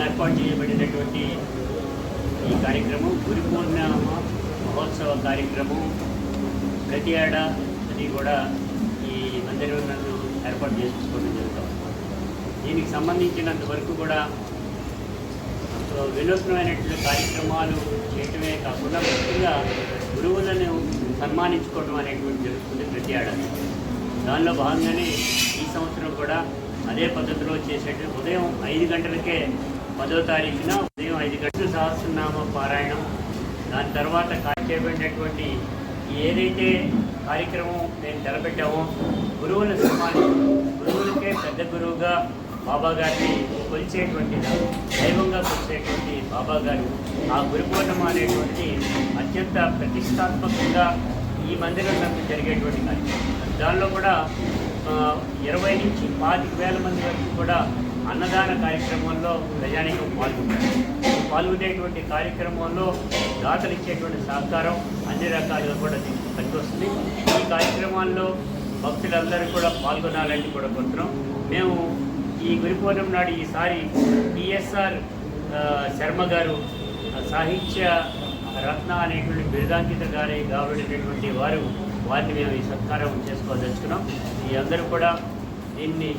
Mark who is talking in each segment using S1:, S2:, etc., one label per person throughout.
S1: ఏర్పాటు చేయబడినటువంటి ఈ కార్యక్రమం గురి పూర్ణిమ మహోత్సవ కార్యక్రమం. ప్రతి ఏడాది కూడా ఈ మందిరం నన్ను ఏర్పాటు చేసుకోవడం జరుగుతాం. దీనికి సంబంధించినంత వరకు కూడా వినూత్నమైనటువంటి కార్యక్రమాలు చేయటమే కాకుండా ముఖ్యంగా గురువులను సన్మానించుకోవడం అనేటువంటి జరుగుతుంది ప్రతి ఏడాది దానిలో భాగంగానే ఈ సంవత్సరం కూడా అదే పద్ధతిలో చేసేట ఉదయం ఐదు గంటలకే పదో తారీఖున ఉదయం ఐదు గంటల సహస్రనామ పారాయణం. దాని తర్వాత కా- చేయబడినటువంటి ఏదైతే కార్యక్రమం నేను తెరపెట్టామో గురువుల సన్మానం గురువులకే పెద్ద గురువుగా బాబా గారిని కొలిచేటువంటి దైవంగా కొలిచేటువంటి బాబా గారు. ఆ గురుపూర్ణం అనేటువంటి అత్యంత ప్రతిష్టాత్మకంగా ఈ మందిరం నాకు జరిగేటువంటి కార్యక్రమం. దానిలో కూడా ఇరవై నుంచి పాతిక వేల మంది వరకు కూడా అన్నదాన కార్యక్రమంలో ప్రజానికం పాల్గొంటారు. పాల్గొనేటువంటి కార్యక్రమంలో దాతలు ఇచ్చేటువంటి సహకారం అన్ని రకాలుగా కూడా పనికొస్తుంది. ఈ కార్యక్రమాల్లో భక్తులందరూ కూడా పాల్గొనాలని కూడా కోరుతున్నాం. మేము ఈ గురి నాడు ఈసారి టిఎస్ఆర్ శర్మ గారు సాహిత్య రత్న అనేటువంటి బిరుదాంకిత గారి కాబడినటువంటి వారు వారిని మేము ఈ సత్కారం చేసుకోదలుచుకున్నాం. ఈ అందరూ కూడా దీన్ని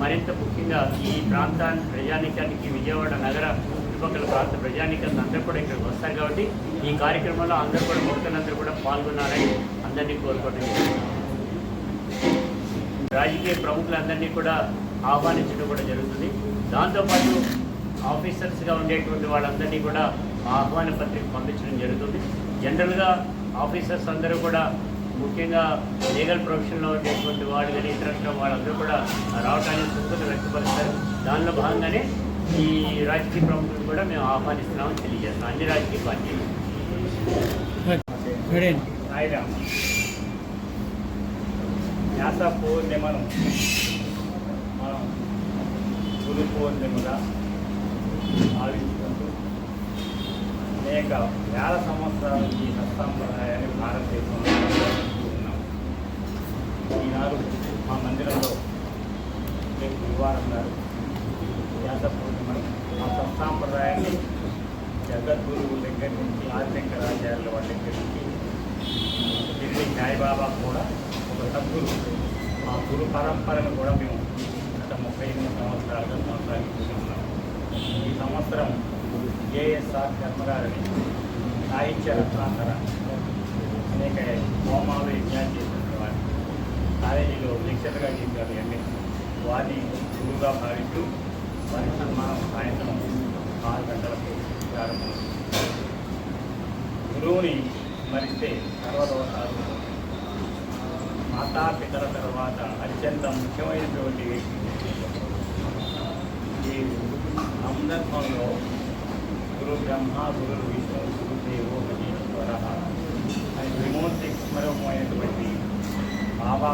S1: మరింత ముఖ్యంగా ఈ ప్రాంతాన్ని ప్రజానికానికి విజయవాడ నగర చుట్టుపక్కల ప్రాంత ప్రజానికాన్ని అందరూ కూడా ఇక్కడికి వస్తారు కాబట్టి ఈ కార్యక్రమంలో అందరూ కూడా భక్తులందరూ కూడా పాల్గొనాలని అందరినీ కోరుకోవడం రాజకీయ ప్రముఖులందరినీ కూడా ఆహ్వానించడం కూడా జరుగుతుంది. దాంతోపాటు ఆఫీసర్స్గా ఉండేటువంటి వాళ్ళందరినీ కూడా ఆహ్వాన పత్రిక పంపించడం జరుగుతుంది. జనరల్గా ఆఫీసర్స్ అందరూ కూడా ముఖ్యంగా లీగల్ ప్రొఫెషన్లో ఉండేటువంటి వాళ్ళు కానీ ఇతర వాళ్ళందరూ కూడా రావడానికి సుఖత వ్యక్తపరుస్తారు. దానిలో భాగంగానే ఈ రాజకీయ ప్రముఖులు కూడా మేము ఆహ్వానిస్తున్నామని తెలియజేస్తాం అన్ని రాజకీయ పార్టీలు.
S2: వ్యాస పూర్ణిమను మనం గురు పూర్ణిమగా భావించుకుంటూ అనేక వేల సంవత్సరాల నుంచి ఈ సత్సంప్రదాయాన్ని భారతదేశంలో ఈనాడు మా మందిరంలో రేపు గురువారం గారు వ్యాస పూర్ణిమను మా సత్సాంప్రదాయాన్ని జగద్గురువు దగ్గర నుంచి ఆదిశంకరాచార్యుల వాళ్ళ దగ్గర నుంచి తిరిగి సాయిబాబా కూడా ఒక సద్గురు. మా గురు పరంపరను కూడా మేము గత ముప్పై ఎనిమిది సంవత్సరాలుగా కొనసాగిస్తున్నాం ఈ సంవత్సరం ఏఎస్ఆర్ కర్మగారిని సాహిత్య రత్నాకర అనేక హోమాలు కాలేజీలో లెక్చర్గా చేశారు వారిని గురువుగా భావిస్తూ వారి సన్మానం సాయంత్రం ఆరు గంటలకు ప్రారంభం. గురువుని స్మరిస్తే సర్వదోషాలు మాతాపితల తర్వాత అత్యంత ముఖ్యమైనటువంటి ఈ సందర్భంలో గురు బ్రహ్మ గురు విష్ణు గురుదేవో మహేశ్వర అని త్రిమూర్తి స్మరమైనటువంటి బాబా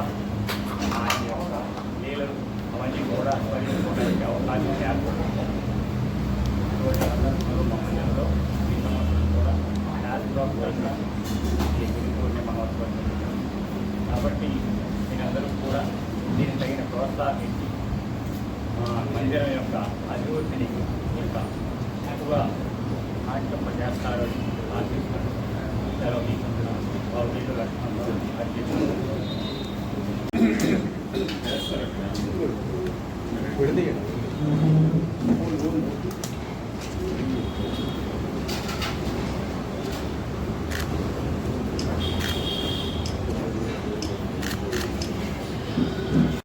S2: లీలలు అవన్నీ కూడా అవకాశం ఏర్పడుతుంది మమ్మల్నిలో ఈ సంవత్సరం కూడా శాస్త్రోక్తంగా ఈ గురు పూర్ణిమ మహోత్సవం కాబట్టి మీరందరూ కూడా దీనికి తగిన ప్రోత్సాహించి మందిరం యొక్క అభివృద్ధిని ఇంకా ఎక్కువ ఆటంపజేస్తారని ఆశిస్తున్నాను. సెలవు తీసుకుంటున్నాను భౌతిక లక్షణంలో అర్జిస్తున్నాను
S3: വിടുന്നില്ല.